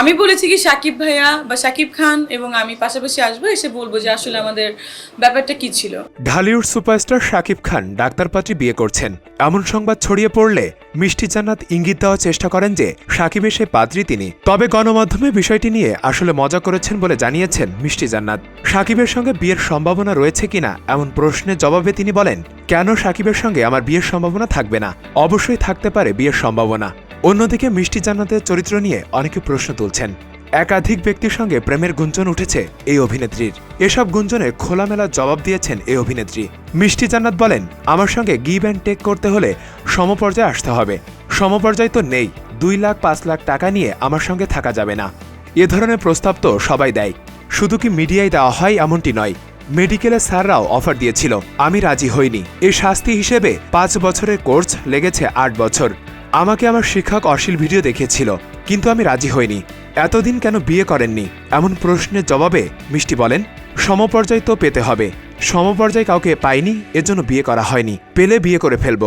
আমি বলেছি কি সাকিব ভাইয়া বা সাকিব খান এবং আমি পাশাপাশি আসব, এসে বলব যে আসলে আমাদের ব্যাপারটা কি ছিল। ঢালিউড সুপারস্টার সাকিব খান ডাক্তারপাত্রী বিয়ে করছেন। এমন সংবাদ ছড়িয়ে পড়লে মিষ্টি জান্নাত ইঙ্গিত দেওয়ার চেষ্টা করেন যে সাকিবের সে পাত্রী তিনি। তবে গণমাধ্যমে বিষয়টি নিয়ে আসলে মজা করেছেন বলে জানিয়েছেন মিষ্টি জান্নাত। সাকিবের সঙ্গে বিয়ের সম্ভাবনা রয়েছে কিনা এমন প্রশ্নের জবাবে তিনি বলেন, কেন সাকিবের সঙ্গে আমার বিয়ের সম্ভাবনা থাকবে না? অবশ্যই থাকতে পারে বিয়ের সম্ভাবনা। অন্যদিকে মিষ্টি জান্নাতের চরিত্র নিয়ে অনেকে প্রশ্ন তুলছেন। একাধিক ব্যক্তির সঙ্গে প্রেমের গুঞ্জন উঠেছে এই অভিনেত্রীর। এসব গুঞ্জনে খোলামেলা জবাব দিয়েছেন এই অভিনেত্রী। মিষ্টি জান্নাত বলেন, আমার সঙ্গে গিভ অ্যান্ড টেক করতে হলে সমপর্যায়ে আসতে হবে। সমপর্যায় তো নেই। দুই লাখ, পাঁচ লাখ টাকা নিয়ে আমার সঙ্গে থাকা যাবে না। এ ধরনের প্রস্তাব তো সবাই দেয়। শুধু কি মিডিয়ায় দেওয়া হয় এমনটি নয়। মেডিকেলের স্যাররাও অফার দিয়েছিল। আমি রাজি হইনি। এর শাস্তি হিসেবে পাঁচ বছরের কোর্স লেগেছে আট বছর। আমাকে আমার শিক্ষক অশ্লীল ভিডিও দেখিয়েছিল, কিন্তু আমি রাজি হইনি। এতদিন কেন বিয়ে করেননি? এমন প্রশ্নের জবাবে মিষ্টি বলেন, সমপর্যায় তো পেতে হবে। সমপর্যায় কাউকে পাইনি এর জন্য বিয়ে করা হয়নি। পেলে বিয়ে করে ফেলব।